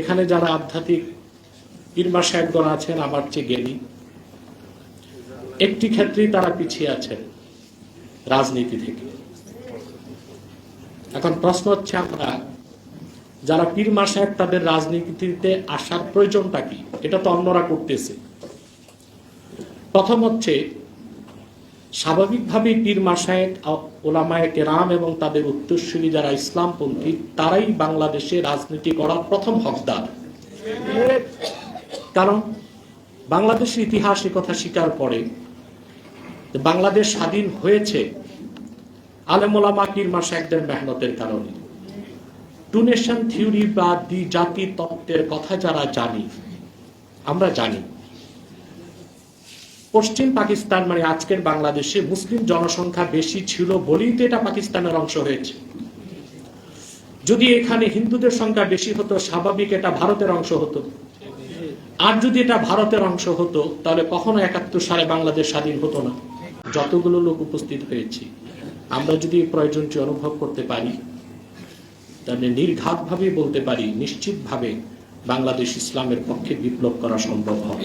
এখানে যারা আধ্যাত্মিক পীরমা সাহেবগণ আছেন, আমার চেয়ে জ্ঞানী। একটি ক্ষেত্রেই তারা পিছিয়ে আছেন রাজনীতি থেকে। এখন প্রশ্ন হচ্ছে আমরা, যারা পীরমা সাহেব তাদের রাজনীতিতে আসার প্রয়োজনটা কি? এটা তো অন্যরা করতেছে। প্রথম হচ্ছে স্বাভাবিকভাবেই পীর মাসায়েক ওলামায় কেরাম এবং তাদের উত্তরসূরি যারা ইসলামপন্থী, তারাই বাংলাদেশে রাজনীতি করার প্রথম হকদার। কারণ বাংলাদেশের ইতিহাস কথা স্বীকার করে বাংলাদেশ স্বাধীন হয়েছে আলেমোলামা পীর মাসায়েকদের মেহনতের কারণে। টু নেশন থিওরি বা দ্বি জাতি তত্ত্বের কথা যারা জানি, আমরা জানি। পশ্চিম পাকিস্তান মানে আজকের বাংলাদেশে মুসলিম জনসংখ্যা বেশি ছিল বলেই তো এটা পাকিস্তানের অংশ হয়েছে। যদি এখানে হিন্দুদের সংখ্যা বেশি হতো, স্বাভাবিক এটা ভারতের অংশ হতো। আর যদি এটা ভারতের অংশ হতো, তাহলে কখনো একাত্তর সালে বাংলাদেশ স্বাধীন হতো না। যতগুলো লোক উপস্থিত হয়েছি, আমরা যদি প্রয়োজনটি অনুভব করতে পারি, তাহলে নির্ঘাতভাবে বলতে পারি, নিশ্চিতভাবে বাংলাদেশ ইসলামের পক্ষে বিপ্লব করা সম্ভব হবে।